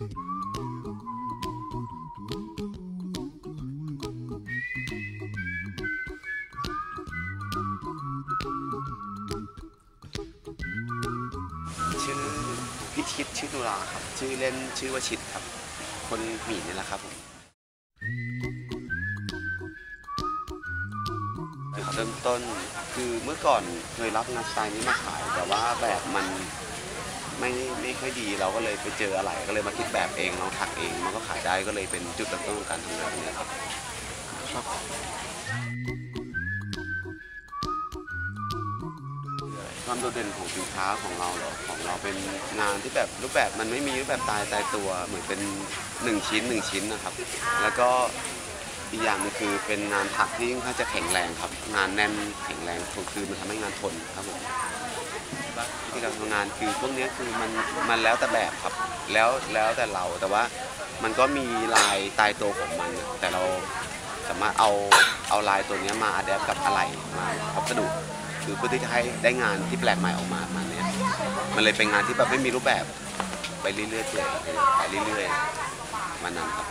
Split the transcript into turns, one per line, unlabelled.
ชื่อพิชิตชื่อตุลาครับ ชื่อเล่นชื่อว่าชิดครับ คนหมีนี่แหละครับผมเริ่มต้นคือเมื่อก่อนเคยรับงานสไตล์นี้มาขาย แต่ว่าแบบมัน ไม่ไม่ค่อยดีเราก็เลยไปเจออะไรก็เลยมาคิดแบบเองลองถักเอง มันก็ขายได้ก็เลยเป็นจุดเริ่มต้นของการทำงานนี้ครับความโดดเด่นของสินค้าของเราเหรอของเราเป็นงานที่แบบรูปแบบมันไม่มีรูปแบบตายตายตัวเหมือนเป็นหนึ่งชิ้นหนึ่งชิ้นนะครับ แล้วก็อีกอย่างหนึงคือเป็นงานถักที่ค่อนข้างจะแข็งแรงครับ งานแน่นแข็งแรงคือมันทำให้งานทนครับผม วิธีการทำงานคือพวกนี้คือมันมันแล้วแต่แบบครับ แล้วแล้วแต่เราแต่ว่ามันก็มีลายตายตัวของมันแต่เราสามารถเอาเอาลายตัวนี้มาอัดแอปกับอะไรมาวัสดุคือเพื่อที่จะให้ได้งานที่แปลกใหม่ออกมามาเนี่ยมันเลยเป็นงานที่แบบไม่มีรูปแบบไปเรื่อยๆไปเรื่อยๆมันนั้นครับ